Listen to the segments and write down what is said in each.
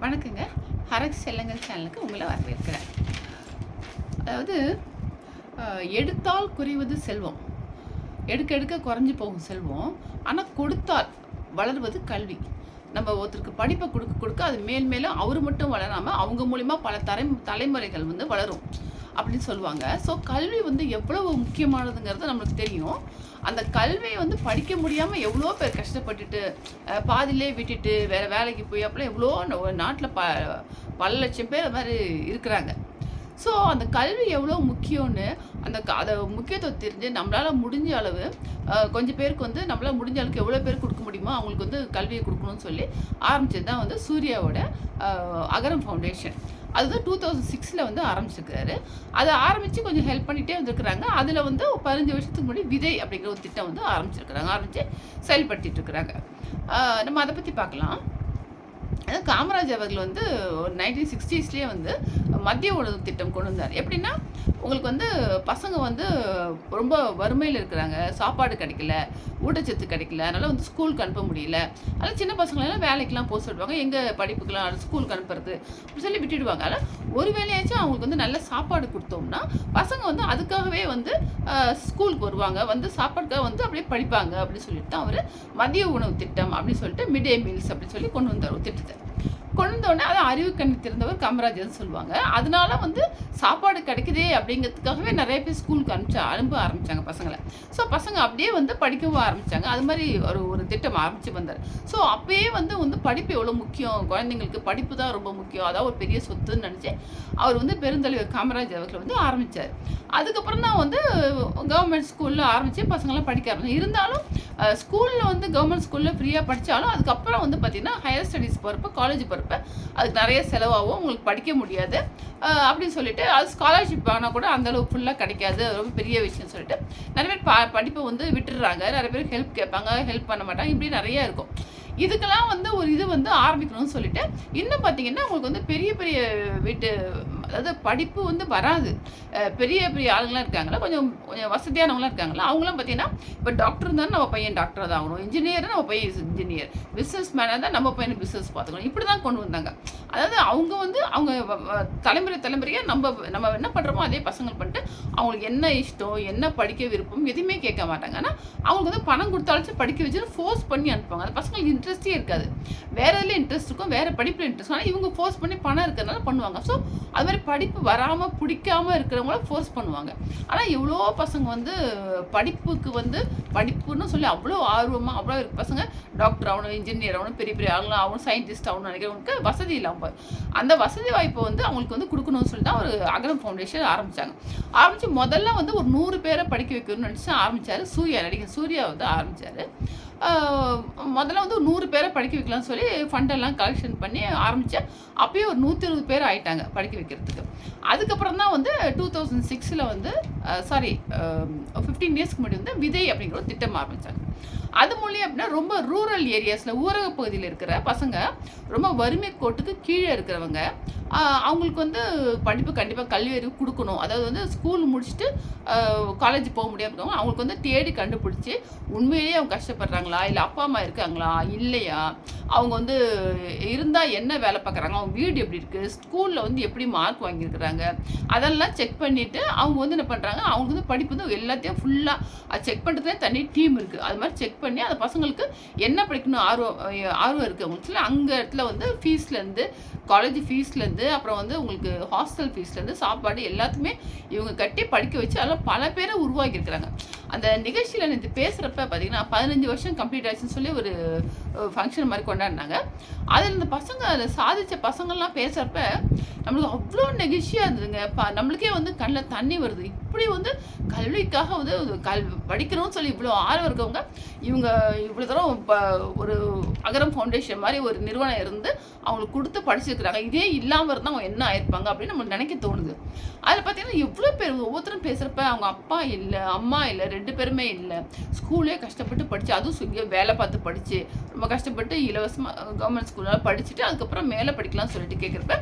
வணக்கங்க. ஹரக் செல்லங்கள் சேனலுக்கு உங்களை வரவேற்கிறேன். அதாவது எடுத்தால் குறைவது செல்வம். எடுக்க எடுக்க குறைஞ்சி போகும் செல்வம். ஆனால் கொடுத்தால் வளர்வது கல்வி. நம்ம ஒருத்தருக்கு படிப்பை கொடுக்க கொடுக்க அது மேல் மேலும் அவர் மட்டும் வளராமல் அவங்க மூலிமா பல தலை தலைமுறைகள் வந்து வளரும். அப்படின்னு சொல்லுவாங்க. ஸோ கல்வி வந்து எவ்வளவு முக்கியமானதுங்கிறது நம்மளுக்கு தெரியும். அந்த கல்வியை வந்து படிக்க முடியாமல் எவ்வளோ பேர் கஷ்டப்பட்டுட்டு பாதிலே விட்டுட்டு வேறு வேலைக்கு போய் அப்படிலாம் எவ்வளோ நாட்டில் ப பல லட்சம் பேர் அது மாதிரி இருக்கிறாங்க. ஸோ அந்த கல்வி எவ்வளோ முக்கியம்னு அந்த க- அதை முக்கியத்துவம் தெரிஞ்சு நம்மளால் முடிஞ்ச அளவு கொஞ்சம் பேருக்கு வந்து நம்மளால் முடிஞ்ச அளவுக்கு எவ்வளோ பேர் கொடுக்க முடியுமோ அவங்களுக்கு வந்து கல்வியை கொடுக்கணும்னு சொல்லி ஆரம்பிச்சது தான் வந்து சூர்யாவோட அகரம் ஃபவுண்டேஷன் அதுதான் டூ தௌசண்ட் சிக்ஸில் வந்து ஆரம்பிச்சிருக்காரு. அதை ஆரம்பித்து கொஞ்சம் ஹெல்ப் பண்ணிகிட்டே வந்துருக்குறாங்க. அதில் வந்து ஒரு பதினஞ்சு வருஷத்துக்கு முன்னாடி விதை அப்படிங்கிற ஒரு திட்டம் வந்து ஆரம்பிச்சிருக்கிறாங்க. ஆரம்பித்து செயல்படுத்திட்டு இருக்கிறாங்க. நம்ம அதை பற்றி பார்க்கலாம். காமராஜ் அவர்கள் வந்து ஒரு நைன்டீன் சிக்ஸ்டீஸ்லேயே வந்து மத்திய உணவு திட்டம் கொண்டு வந்தார். எப்படின்னா உங்களுக்கு வந்து பசங்க வந்து ரொம்ப வறுமையில் இருக்கிறாங்க சாப்பாடு கிடைக்கல ஊட்டச்சத்து கிடைக்கல அதனால் வந்து ஸ்கூலுக்கு அனுப்ப முடியல. அதனால் சின்ன பசங்களெல்லாம் வேலைக்கெலாம் போக சொல்லுவாங்க எங்கே படிப்புக்கெலாம் ஸ்கூலுக்கு அனுப்புறது அப்படின்னு சொல்லி விட்டுடுவாங்க. அதனால் ஒரு வேலையாச்சும் அவங்களுக்கு வந்து நல்ல சாப்பாடு கொடுத்தோம்னா பசங்க வந்து அதுக்காகவே வந்து ஸ்கூலுக்கு வருவாங்க வந்து சாப்பாடுக்காக வந்து அப்படியே படிப்பாங்க அப்படின்னு சொல்லிட்டு தான் அவர் மதிய உணவு திட்டம் அப்படின்னு சொல்லிட்டு மிட் டே மீல்ஸ் அப்படின்னு சொல்லி கொண்டு வந்தார் ஒரு திட்டத்தை. கொண்டோடனே அது அறிவு கண்ணு திறந்தவர் காமராஜர் சொல்லுவாங்க. அதனால வந்து சாப்பாடு கிடைக்குதே அப்படிங்கிறதுக்காகவே நிறைய பேர் ஸ்கூலுக்கு அனுப்பிச்சா அனுப்ப ஆரம்பித்தாங்க பசங்களை. ஸோ பசங்க அப்படியே வந்து படிக்கவும் ஆரம்பித்தாங்க அது மாதிரி ஒரு ஒரு திட்டம் ஆரம்பித்து வந்தார். ஸோ அப்பயே வந்து வந்து படிப்பு எவ்வளோ முக்கியம்? குழந்தைங்களுக்கு படிப்பு தான் ரொம்ப முக்கியம். அதான் ஒரு பெரிய சொத்துன்னு நினச்சி அவர் வந்து பெருந்தலைவர் காமராஜ் அவர்கள் வந்து ஆரம்பித்தார் அதுக்கப்புறம் தான் வந்து கவர்மெண்ட் ஸ்கூலில் ஆரம்பித்து பசங்களாம் படிக்க ஆரம்பிச்சு இருந்தாலும் ஸ்கூலில் வந்து கவர்மெண்ட் ஸ்கூலில் ஃப்ரீயாக படித்தாலும் அதுக்கப்புறம் வந்து பார்த்திங்கன்னா ஹையர் ஸ்டடீஸ் போகிறப்ப காலேஜ் போகிறப்ப அதுக்கு நிறைய செலவாகும் உங்களுக்கு படிக்க முடியாது. அப்படின்னு சொல்லிட்டு அது ஸ்காலர்ஷிப் ஆனால் கூட அந்த அளவுக்கு ஃபுல்லாக கிடைக்காது. ரொம்ப பெரிய விஷயம் சொல்லிட்டு. நிறைய பேர் ப படிப்பை வந்து விட்டுடுறாங்க. நிறைய பேர் ஹெல்ப் கேட்பாங்க ஹெல்ப் பண்ண மாட்டாங்க. இப்படி நிறைய இருக்கும். இதுக்கெல்லாம் வந்து ஒரு இது வந்து ஆரம்பிக்கணும்னு சொல்லிட்டு இன்னும் பார்த்தீங்கன்னா உங்களுக்கு வந்து பெரிய பெரிய வீட்டு அதாவது படிப்பு வந்து வராது. பெரிய பெரிய ஆளுங்களாம் இருக்காங்களா கொஞ்சம் கொஞ்சம் வசதியானவங்களாம் இருக்காங்களா அவங்களாம் பார்த்தீங்கன்னா இப்போ டாக்டர் இருந்தாலும் நம்ம பையன் டாக்டர் தான் ஆகணும். இன்ஜினியர் நம்ம பையன் இன்ஜினியர் பிஸ்னஸ் மேனாக தான் நம்ம பையனை பிஸ்னஸ் பார்த்துக்கணும் இப்படி தான் கொண்டு வந்தாங்க. அதாவது அவங்க வந்து அவங்க வ- வ- தலைமுறை தலைமுறையாக நம்ம நம்ம என்ன பண்ணுறோமோ அதே பசங்க பண்ணிட்டு அவங்களுக்கு என்ன இஷ்டம் என்ன படிக்க விருப்பம் எதுவுமே கேட்க மாட்டாங்க. ஆனால் அவங்களுக்கு வந்து பணம் கொடுத்தாலும் படிக்க வச்சு ஃபோர்ஸ் பண்ணி அனுப்புவாங்க. அந்த பசங்களுக்கு இன்ட்ரெஸ்டே இருக்காது. வேறு இதில் இன்ட்ரெஸ்ட் இருக்கும் வேறு படிப்பில் இன்ட்ரெஸ்ட் ஆனால் இவங்க ஃபோர்ஸ் பண்ணி பணம் இருக்கிறதுனால பண்ணுவாங்க. ஸோ அது மாதிரி படிப்பு வராமல் பிடிக்காமல் இருக்கிறவங்கள ஃபோர்ஸ் பண்ணுவாங்க. ஆனால் எவ்வளோ பசங்க வந்து படிப்புக்கு வந்து படிப்புன்னு சொல்லி அவ்வளோ ஆர்வமாக அவ்வளோ இருக்கு. பசங்க டாக்டர் ஆகணும் இன்ஜினியர் ஆகணும் பெரிய பெரிய ஆகணும் ஆகணும் சயின்டிஸ்ட் ஆகணும் நினைக்கிறவங்களுக்கு வசதி இல்லாமல் போய். அந்த வசதி வாய்ப்பை வந்து அவங்களுக்கு வந்து கொடுக்கணும்னு சொல்லி தான் ஒரு அகரம் ஃபவுண்டேஷன் ஆரம்பிச்சாங்க. ஆரம்பித்து முதல்ல வந்து ஒரு நூறு பேரை படிக்க வைக்கணும்னு நினச்சி ஆரம்பித்தார் சூர்யா நடிகர். சூர்யா வந்து ஆரம்பித்தார் முதல்ல வந்து நூறு பேரை படிக்க வைக்கலாம்னு சொல்லி ஃபண்டெல்லாம் கலெக்ஷன் பண்ணி ஆரம்பித்தேன் அப்போயே ஒரு நூற்றி இருபது பேர் ஆயிட்டாங்க படிக்க வைக்கிறதுக்கு. அதுக்கப்புறம் தான் வந்து டூ தௌசண்ட் சிக்ஸில் வந்து சாரி ஃபிஃப்டீன் இயர்ஸ்க்கு முன்னாடி வந்து விதை அப்படிங்கிற ஒரு திட்டம் ஆரம்பித்தாங்க அது மூலியம் அப்படின்னா ரொம்ப ரூரல் ஏரியாஸில் ஊரக பகுதியில் இருக்கிற பசங்க ரொம்ப வறுமை கோட்டுக்கு கீழே இருக்கிறவங்க அவங்களுக்கு வந்து படிப்பு கண்டிப்பாக கல்வி அறிவு கொடுக்கணும். அதாவது வந்து ஸ்கூல் முடிச்சுட்டு காலேஜ் போக முடியாம அவங்களுக்கு வந்து தேடி கண்டுபிடிச்சி உண்மையிலேயே அவங்க கஷ்டப்படுறாங்களா? இல்லை அப்பா அம்மா இருக்காங்களா? இல்லையா? அவங்க வந்து இருந்தால் என்ன வேலை பார்க்குறாங்க? அவங்க வீடு எப்படி இருக்குது ஸ்கூலில் வந்து எப்படி மார்க் வாங்கியிருக்கிறாங்க? அதெல்லாம் செக் பண்ணிவிட்டு அவங்க வந்து என்ன பண்ணுறாங்க அவங்க வந்து படிப்பு வந்து எல்லாத்தையும் ஃபுல்லாக செக் பண்ணுறதுலே தனி டீம் இருக்குது அது மாதிரி செக் பண்ணி அந்த பசங்களுக்கு என்ன படிக்கணும்? ஆர்வம் ஆர்வம் இருக்குது அவங்களுக்கு. அங்கே இடத்துல வந்து ஃபீஸ்லேருந்து காலேஜ் ஃபீஸ்லேருந்து அப்புறம் வந்து உங்களுக்கு ஹாஸ்டல் ஃபீஸ்லேருந்து சாப்பாடு எல்லாத்துமே இவங்க கட்டி படிக்க வச்சு அதில் பல பேரை உருவாக்கியிருக்கிறாங்க. அந்த நிகழ்ச்சியில் நேற்று பேசுகிறப்ப பார்த்தீங்கன்னா பதினஞ்சு வருஷம் கம்ப்ளீட் ஆச்சுன்னு சொல்லி ஒரு ஃபங்க்ஷன் மாதிரி கொண்டாடினாங்க. அதில் இந்த பசங்க அதை சாதித்த பசங்கள்லாம் பேசுகிறப்ப நம்மளுக்கு அவ்வளோ நெகிழ்ச்சியாக இருந்ததுங்க. ப நம்மளுக்கே வந்து கண்ணில் தண்ணி வருது. இப்படி வந்து கல்விக்காக வந்து கல் படிக்கணும்னு சொல்லி இவ்வளோ ஆர்வம் இருக்கவங்க இவங்க இவ்வளோ தூரம் இப்போ ஒரு அகரம் ஃபவுண்டேஷன் மாதிரி ஒரு நிறுவனம் இருந்து அவங்களுக்கு கொடுத்து படிச்சிருக்கிறாங்க. இதே இல்லாமல் இருந்தால் அவங்க என்ன ஆயிருப்பாங்க அப்படின்னு நம்மளுக்கு நினைக்க தோணுது. அதில் பார்த்தீங்கன்னா எவ்வளோ பேர் ஒவ்வொருத்தரும் பேசுகிறப்ப அவங்க அப்பா இல்லை அம்மா இல்லை ரெண்டு பேருமே இல்லை. ஸ்கூலே கஷ்டப்பட்டு படித்து அதுவும் இங்கே வேலை பார்த்து படித்து ரொம்ப கஷ்டப்பட்டு இலவசமாக கவர்மெண்ட் ஸ்கூலில் படிச்சுட்டு அதுக்கப்புறம் மேலே படிக்கலாம்னு சொல்லிட்டு கேட்குறப்ப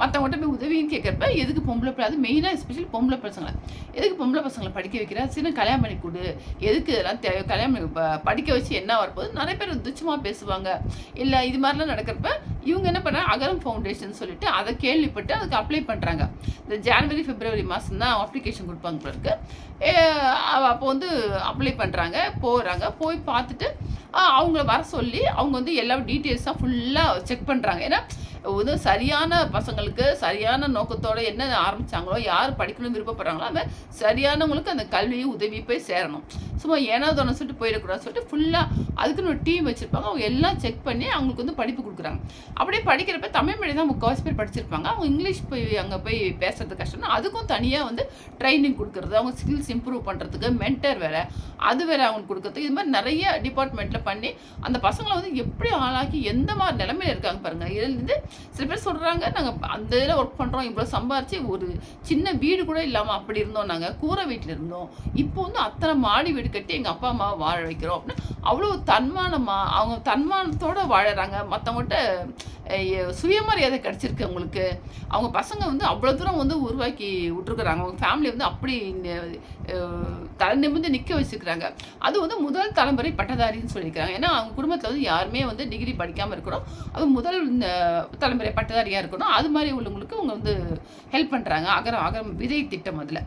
மற்றவங்கள்ட்ட போய் உதவின்னு கேட்குறப்ப எதுக்கு பொம்பளை பிள்ளை? அது மெயினாக எஸ்பெஷலி பொம்பளை பசங்களை. எதுக்கு பொம்பளை பசங்களை படிக்க வைக்கிற? சின்ன கல்யாணம் பண்ணி கொடு. எதுக்கு இதெல்லாம் தேவை? கல்யாணம் பண்ணி படிக்க வச்சு என்ன வரப்போது நிறைய பேர் துச்சமாக பேசுவாங்க. இல்லை இது மாதிரிலாம் நடக்கிறப்ப இவங்க என்ன பண்ணுறாங்க அகரம் ஃபவுண்டேஷன் சொல்லிட்டு அதை கேள்விப்பட்டு அதுக்கு அப்ளை பண்ணுறாங்க இந்த ஜான்வரி பிப்ரவரி மாதம் தான் அப்ளிகேஷன் கொடுப்பாங்க அப்போ வந்து அப்ளை பண்ணுறாங்க போகிறாங்க போய் பார்த்துட்டு அவங்கள வர சொல்லி அவங்க வந்து எல்லா டீட்டெயில்ஸாக ஃபுல்லாக செக் பண்ணுறாங்க ஏன்னா வந்து சரியான பசங்களுக்கு சரியான நோக்கத்தோடு என்ன ஆரம்பிச்சாங்களோ யார் படிக்கணும்னு விருப்பப்படுறாங்களோ அந்த சரியானவங்களுக்கு அந்த கல்வியும் உதவி போய் சேரணும். சும்மா ஏனோ தோணும் சொல்லிட்டு போயிடக்கூடாதுன்னு சொல்லிட்டு ஃபுல்லாக அதுக்குன்னு ஒரு டீம் வச்சுருப்பாங்க. அவங்க எல்லாம் செக் பண்ணி அவங்களுக்கு வந்து படிப்பு கொடுக்குறாங்க. அப்படியே படிக்கிறப்ப தமிழ் மீடியம் தான் முக்கால்வாசி பேர் படிச்சிருப்பாங்க. அவங்க இங்கிலீஷ் போய் அங்கே போய் பேசுறது கஷ்டம்னா அதுக்கும் தனியாக வந்து ட்ரைனிங் கொடுக்குறது. அவங்க ஸ்கில்ஸ் இம்ப்ரூவ் பண்ணுறதுக்கு மென்டர் வேறு அது வேறு அவங்களுக்கு கொடுக்குறதுக்கு. இது மாதிரி நிறைய டிபார்ட்மெண்ட்டில் பண்ணி அந்த பசங்களை வந்து எப்படி ஆளாக்கி எந்த மாதிரி நிலைமையில இருக்காங்க பாருங்கள் இதுலேருந்து சில பேர் சொல்கிறாங்க நாங்கள் அந்த இதில் ஒர்க் பண்ணுறோம் இவ்வளோ சம்பாரித்து ஒரு சின்ன வீடு கூட இல்லாமல் அப்படி இருந்தோம் நாங்கள் கூரை வீட்டில் இருந்தோம். இப்போ வந்து அத்தனை மாடி வீடு கட்டி எங்கள் அப்பா அம்மாவை வாழ வைக்கிறோம் அப்படின்னு அவ்வளோ தன்மானமாக அவங்க தன்மானத்தோடு வாழறாங்க. மற்றவங்கள்ட்ட சுயமரியாதை கிடச்சிருக்கு அவங்களுக்கு. அவங்க பசங்க வந்து அவ்வளோ தூரம் வந்து உருவாக்கி விட்ருக்குறாங்க அவங்க ஃபேமிலி வந்து அப்படி தலை நிமிர்ந்து நிற்க வச்சுக்கிறாங்க அது வந்து முதல் தலைமுறை பட்டதாரின்னு சொல்லியிருக்காங்க ஏன்னா அவங்க குடும்பத்தில் வந்து யாருமே வந்து டிகிரி படிக்காமல் இருக்கணும். அது முதல் தலைமுறை பட்டதாரியாக இருக்கணும். அது மாதிரி உள்ளவங்களுக்கு அவங்க வந்து ஹெல்ப் பண்ணுறாங்க அகரம் அகரம் விதை திட்டம் அதில்.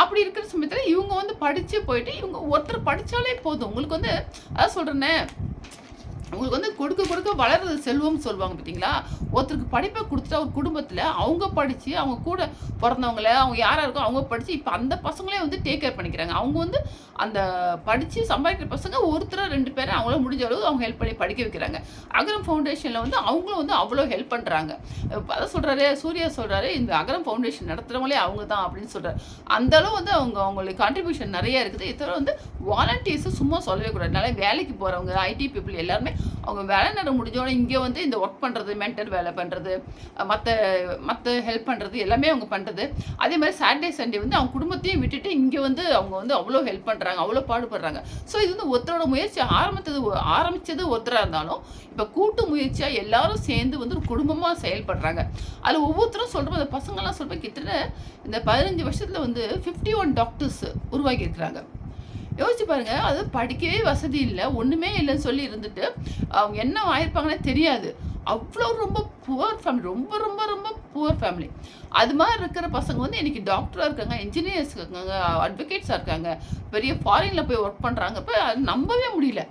அப்படி இருக்கிற சமயத்தில் இவங்க வந்து படித்து போயிட்டு இவங்க ஒருத்தர் படித்தாலே போதும். உங்களுக்கு வந்து அதான் சொல்கிறேனே உங்களுக்கு வந்து கொடுக்க கொடுக்க வளர்றது செல்வம்னு சொல்லுவாங்க பார்த்தீங்களா? ஒருத்தருக்கு படிப்பை கொடுத்துட்டா ஒரு குடும்பத்தில் அவங்க படித்து அவங்க கூட பிறந்தவங்கள அவங்க யாராக இருக்கோ அவங்க படித்து இப்போ அந்த பசங்களே வந்து டேக் கேர் பண்ணிக்கிறாங்க. அவங்க வந்து அந்த படித்து சம்பாதிக்கிற பசங்க ஒருத்தர் ரெண்டு பேரை அவங்கள முடிஞ்ச அளவு அவங்க ஹெல்ப் பண்ணி படிக்க வைக்கிறாங்க. அகரம் ஃபவுண்டேஷனில் வந்து அவங்களும் வந்து அவ்வளோ ஹெல்ப் பண்ணுறாங்க அதான் சொல்கிறாரு சூர்யா சொல்கிறாரு இந்த அகரம் ஃபவுண்டேஷன் நடத்துகிறவங்களே அவங்க தான் அப்படின்னு சொல்கிறாரு அந்த அளவு வந்து அவங்க அவங்களுக்கு கான்ட்ரிபியூஷன் நிறைய இருக்குது. இத்தனை வந்து வாலண்டியர்ஸும் சும்மா சொல்லவே கூடாது. நல்லா வேலைக்கு போகிறவங்க ஐடி பீப்புள் எல்லாருமே அவங்க வேலை நேரம் முடிஞ்சோடனே இங்கே வந்து இந்த ஒர்க் பண்ணுறது மென்டல் வேலை பண்ணுறது மற்ற மற்ற ஹெல்ப் பண்ணுறது எல்லாமே அவங்க பண்ணுறது அதே மாதிரி சாட்டர்டே சண்டே வந்து அவங்க குடும்பத்தையும் விட்டுட்டு இங்கே வந்து அவங்க வந்து அவ்வளோ ஹெல்ப் பண்ணுறாங்க அவ்வளோ பாடுபடுறாங்க. ஸோ இது வந்து ஒருத்தரோட முயற்சி ஆரம்பித்தது ஆரம்பித்தது ஒருத்தராக இருந்தாலும் இப்போ கூட்டு முயற்சியாக எல்லாரும் சேர்ந்து வந்து ஒரு குடும்பமாக செயல்படுறாங்க. அதில் ஒவ்வொருத்தரும் சொல்கிறோம் அந்த பசங்கள்லாம் சொல்கிறேன் கிட்டத்தட்ட இந்த பதினஞ்சு வருஷத்தில் வந்து ஃபிஃப்டி ஒன் டாக்டர்ஸ் உருவாக்கியிருக்கிறாங்க. யோசிச்சு பாருங்க அது படிக்கவே வசதி இல்லை ஒன்றுமே இல்லைன்னு சொல்லி இருந்துட்டு அவங்க என்ன ஆயிருப்பாங்கன்னே தெரியாது. அவ்வளோ ரொம்ப புவர் ஃபேமிலி ரொம்ப ரொம்ப ரொம்ப புவர் ஃபேமிலி அது மாதிரி இருக்கிற பசங்க வந்து இன்றைக்கி டாக்டராக இருக்காங்க இன்ஜினியர்ஸ் இருக்காங்க அட்வொகேட்ஸாக இருக்காங்க பெரிய ஃபாரினில் போய் ஒர்க் பண்ணுறாங்க இப்போ அது நம்பவே முடியல.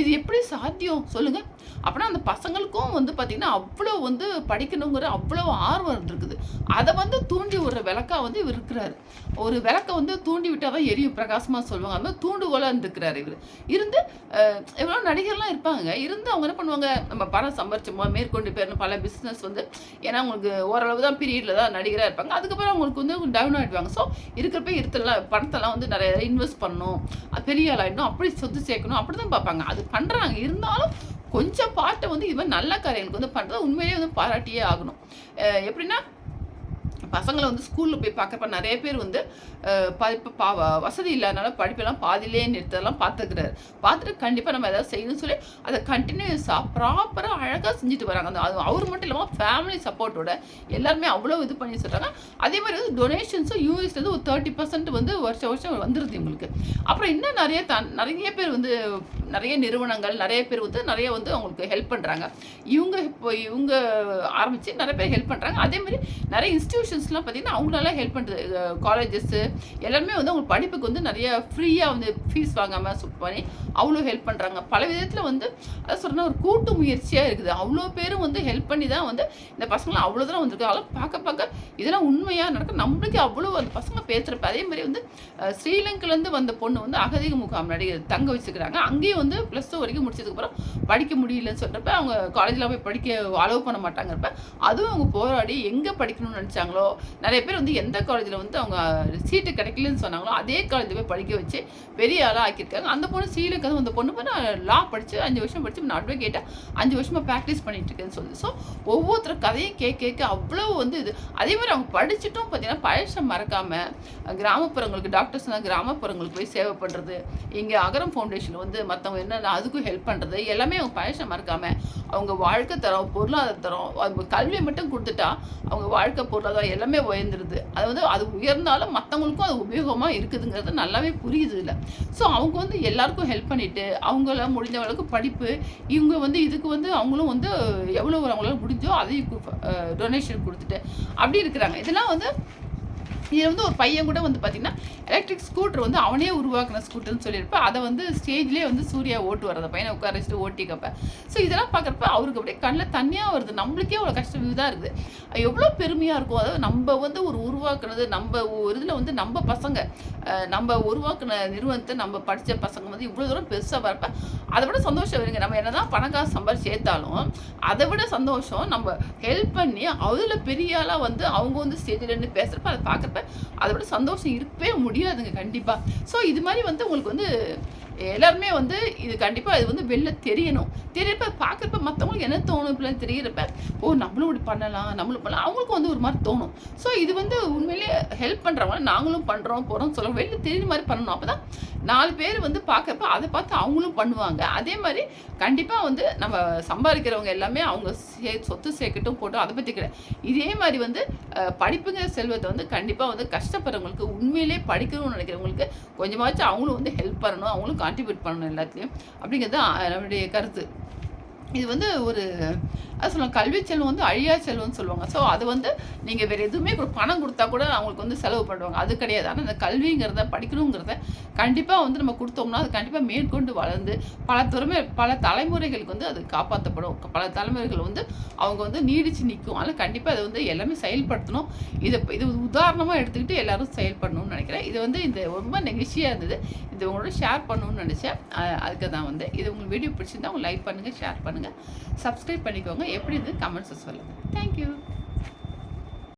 இது எப்படி சாத்தியம்? சொல்லுங்க. அப்படின்னா அந்த பசங்களுக்கும் வந்து பார்த்தீங்கன்னா அவ்வளோ வந்து படிக்கணுங்கிற அவ்வளோ ஆர்வம் இருந்திருக்குது. அதை வந்து தூண்டி விடுற விளக்கா வந்து இவர் இருக்கிறாரு. ஒரு விளக்க வந்து தூண்டி விட்டால் தான் எரியும் பிரகாசமாக சொல்லுவாங்க. அது மாதிரி தூண்டுகோலாக இருந்திருக்கிறாரு இவர். இருந்து எவ்வளோ நடிகர்லாம் இருப்பாங்க இருந்து அவங்க என்ன பண்ணுவாங்க? நம்ம பணம் சம்பாரிச்சோமா? மேற்கொண்டு போயிடணும். பல பிஸ்னஸ் வந்து ஏன்னா அவங்களுக்கு ஓரளவு தான் பீரியடில் தான் நடிகராக இருப்பாங்க. அதுக்கப்புறம் அவங்களுக்கு வந்து டவுன் ஆகிடுவாங்க ஸோ இருக்கிறப்ப இருத்தெல்லாம் பணத்தெல்லாம் வந்து நிறைய இன்வெஸ்ட் பண்ணணும். பெரிய ஆளாயிடணும் அப்படி சொத்து சேர்க்கணும். அப்படி தான் பார்ப்பாங்க. அது பண்ணுறாங்க இருந்தாலும் கொஞ்சம் பாட்டை வந்து இது மாதிரி நல்ல காரியங்களுக்கு வந்து பண்ணுறது உண்மையிலேயே வந்து பாராட்டியே ஆகணும். எப்படின்னா பசங்களை வந்து ஸ்கூலில் போய் பார்க்குறப்ப நிறைய பேர் வந்து படிப்பு பா வசதி இல்லாதனால படிப்பெல்லாம் பாதியிலே நிறுத்ததெல்லாம் பார்த்துக்கிறாரு. பார்த்துட்டு கண்டிப்பாக நம்ம ஏதாவது செய்யணும்னு சொல்லி அதை கண்டினியூஸாக ப்ராப்பராக அழகாக செஞ்சுட்டு வராங்க. அந்த அது அவர் மட்டும் இல்லாமல் ஃபேமிலி சப்போர்ட்டோட எல்லாருமே அவ்வளோ இது பண்ணி சொல்கிறாங்க அதே மாதிரி வந்து டொனேஷன்ஸும் யூஎஸ்லேருந்து ஒரு தேர்ட்டி பர்சன்ட் வந்து வருஷம் வருஷம் வந்துடுது இவங்களுக்கு. அப்புறம் இன்னும் நிறைய த நிறைய பேர் வந்து நிறைய நிறுவனங்கள் நிறைய பேர் வந்து நிறைய வந்து அவங்களுக்கு ஹெல்ப் பண்ணுறாங்க இவங்க இப்போ இவங்க ஆரம்பித்து நிறைய பேர் ஹெல்ப் பண்ணுறாங்க அதே மாதிரி நிறைய இன்ஸ்டியூஷன்ஸ்லாம் பார்த்திங்கன்னா அவங்களால ஹெல்ப் பண்ணுறது காலேஜஸ்ஸு எல்லாருமே வந்து அவங்க படிப்புக்கு வந்து நிறைய ஃப்ரீயாக வந்து ஃபீஸ் வாங்காமல் சுப் பண்ணி அவ்வளோ ஹெல்ப் பண்ணுறாங்க பல விதத்தில் வந்து அதை சொல்கிறேன் ஒரு கூட்டு முயற்சியாக இருக்குது. அவ்வளோ பேரும் வந்து ஹெல்ப் பண்ணி தான் வந்து இந்த பசங்களாம் அவ்வளோ தூரம் வந்திருக்காங்க. அதெல்லாம் பார்க்க பார்க்க இதெல்லாம் உண்மையாக நடக்கும் நம்மளுக்கு அவ்வளோ அந்த பசங்க பேசுகிறப்ப அதே மாதிரி வந்து ஸ்ரீலங்கிலேருந்து வந்த பொண்ணு வந்து அகதிக முகாம் நடிகர் தங்க வச்சுக்கிறாங்க அங்கேயும் வந்து ப்ளஸ் டூ வரைக்கும் முடிச்சதுக்கப்புறம் படிக்க முடியலன்னு சொல்கிறப்ப அவங்க காலேஜில் போய் படிக்க அலோவ் பண்ண மாட்டாங்கிறப்ப அதுவும் அவங்க போராடி எங்கே படிக்கணும்னு நினச்சாங்களோ நிறைய பேர் வந்து எந்த காலேஜில் வந்து அவங்க சீட்டு கிடைக்கலன்னு சொன்னாங்களோ அதே காலேஜில் போய் படிக்க வச்சு பெரிய ஆளாக ஆக்கியிருக்காங்க. அந்த பொண்ணு சீலுக்கு அந்த பொண்ணு போய் நான் லா படித்து அஞ்சு வருஷம் படித்து நான் அட்வொகேட்டாக அஞ்சு வருஷமாக ப்ராக்டிஸ் பண்ணிட்டு இருக்கேன்னு ஸோ ஒவ்வொருத்தர் கதையும் கேட்க கேட்க அவ்வளோ வந்து இது. அதே மாதிரி அவங்க படிச்சுட்டும் பார்த்தீங்கன்னா பழசம் மறக்காமல் கிராமப்புறங்களுக்கு டாக்டர்ஸ்லாம் கிராமப்புறங்களுக்கு போய் சேவை பண்ணுறது இங்கே அகரம் ஃபவுண்டேஷன் வந்து மற்ற மற்றவங்க என்ன அதுக்கும் ஹெல்ப் பண்ணுறது எல்லாமே அவங்க பயசம் மறக்காம அவங்க வாழ்க்கை தரம் பொருளாதார தரம் அவங்க கல்வியை மட்டும் கொடுத்துட்டா அவங்க வாழ்க்கை பொருளாதாரம் எல்லாமே உயர்ந்துருது. அது வந்து அது உயர்ந்தாலும் மற்றவங்களுக்கும் அது உபயோகமாக இருக்குதுங்கிறது நல்லாவே புரியுது இல்லை. ஸோ அவங்க வந்து எல்லாருக்கும் ஹெல்ப் பண்ணிட்டு அவங்கள முடிஞ்சவங்களுக்கு படிப்பு இவங்க வந்து இதுக்கு வந்து அவங்களும் வந்து எவ்வளோ அவங்களால முடிஞ்சோ அதையும் டொனேஷன் கொடுத்துட்டு அப்படி இருக்கிறாங்க. இதெல்லாம் வந்து இதில் வந்து ஒரு பையன் கூட வந்து பார்த்தீங்கன்னா எலக்ட்ரிக் ஸ்கூட்டர் வந்து அவனே உருவாக்கின ஸ்கூட்டர்னு சொல்லியிருப்ப அதை வந்து ஸ்டேஜ்லேயே வந்து சூர்யா ஓட்டு வரத பையனை உட்கார வச்சுட்டு ஓட்டிக்கப்ப ஸோ இதெல்லாம் பார்க்குறப்ப அவருக்கு அப்படியே கண்ணில் தனியாக வருது. நம்மளுக்கே அவ்வளோ கஷ்டம் இதாக இருக்குது. எவ்வளோ பெருமையாக இருக்கும். அதாவது நம்ம வந்து ஒரு உருவாக்குனது நம்ம ஒரு இதில் வந்து நம்ம பசங்க நம்ம உருவாக்குன நிறுவனத்தை நம்ம படித்த பசங்க வந்து இவ்வளோ தூரம் பெருசாக வரப்ப அதை விட சந்தோஷம் வருங்க நம்ம என்ன தான் பணக்காசு சம்பாதி சேர்த்தாலும் அதை விட சந்தோஷம் நம்ம ஹெல்ப் பண்ணி அதில் பெரிய ஆளாக வந்து அவங்க வந்து ஸ்டேஜில் நின்று பேசுகிறப்ப அதை பார்க்குறப்ப அதை விட சந்தோஷம் இருக்கவே முடியாதுங்க கண்டிப்பாக ஸோ இது மாதிரி வந்து உங்களுக்கு வந்து எல்லாருமே வந்து இது கண்டிப்பாக இது வந்து வெளில தெரியணும். தெரியறப்ப பார்க்குறப்ப மற்றவங்களுக்கு என்ன தோணும் இப்படிலாம் தெரியறப்ப ஓ நம்மளும் இப்படி பண்ணலாம் நம்மளும் பண்ணலாம். அவங்களுக்கும் வந்து ஒரு மாதிரி தோணும். ஸோ இது வந்து உண்மையிலேயே ஹெல்ப் பண்ணுறவங்க நாங்களும் பண்ணுறோம் போகிறோம் சொல்கிறோம் வெளில தெரியுற மாதிரி பண்ணணும். அப்போ தான் நாலு பேர் வந்து பார்க்குறப்ப அதை பார்த்து அவங்களும் பண்ணுவாங்க. அதே மாதிரி கண்டிப்பாக வந்து நம்ம சம்பாதிக்கிறவங்க எல்லாமே அவங்க சே சொத்து சேர்க்கட்டும் போட்டோம் அதை பற்றி கிடையாது. இதே மாதிரி வந்து படிப்புங்கிற செல்வத்தை வந்து கண்டிப்பாக வந்து கஷ்டப்படுறவங்களுக்கு உண்மையிலே படிக்கணும்னு நினைக்கிறவங்களுக்கு கொஞ்சமாச்சும் அவங்களும் வந்து ஹெல்ப் பண்ணணும். அவங்களும் கான்ட்ரிபியூட் பண்ணணும் எல்லாத்துலேயும். அப்படிங்கிறது தான் நம்மளுடைய கருத்து. இது வந்து ஒரு அது சொல்லுவாங்க கல்வி செல்வம் வந்து அழியா செல்வம்னு சொல்லுவாங்க. ஸோ அது வந்து நீங்கள் வேறு எதுவுமே ஒரு பணம் கொடுத்தா கூட அவங்களுக்கு வந்து செலவு பண்ணுவாங்க. அது கிடையாது. ஆனால் இந்த கல்விங்கிறத படிக்கணுங்கிறத கண்டிப்பாக வந்து நம்ம கொடுத்தோம்னா அது கண்டிப்பாக மேற்கொண்டு வளர்ந்து பல திறமை பல தலைமுறைகளுக்கு வந்து அது காப்பாற்றப்படும் பல தலைமுறைகள் வந்து அவங்க வந்து நீடிச்சு நிற்கும் அதனால் கண்டிப்பாக அதை வந்து எல்லாமே செயல்படுத்தணும். இதை இது உதாரணமாக எடுத்துக்கிட்டு எல்லாரும் செயல்படணும்னு நினைக்கிறேன். இது வந்து இந்த ரொம்ப நெகிழ்ச்சியாக இருந்தது. இது உங்களோட ஷேர் பண்ணணும்னு நினச்சேன். அதுக்கு தான் வந்து. இது உங்களுக்கு வீடியோ பிடிச்சிருந்தா உங்க லைக் பண்ணுங்கள் ஷேர் பண்ணுங்கள் சப்ஸ்கிரைப் பண்ணிக்கோங்க. எப்படி இது கமெண்ட்ஸை சொல்லுங்கள் தேங்க்யூ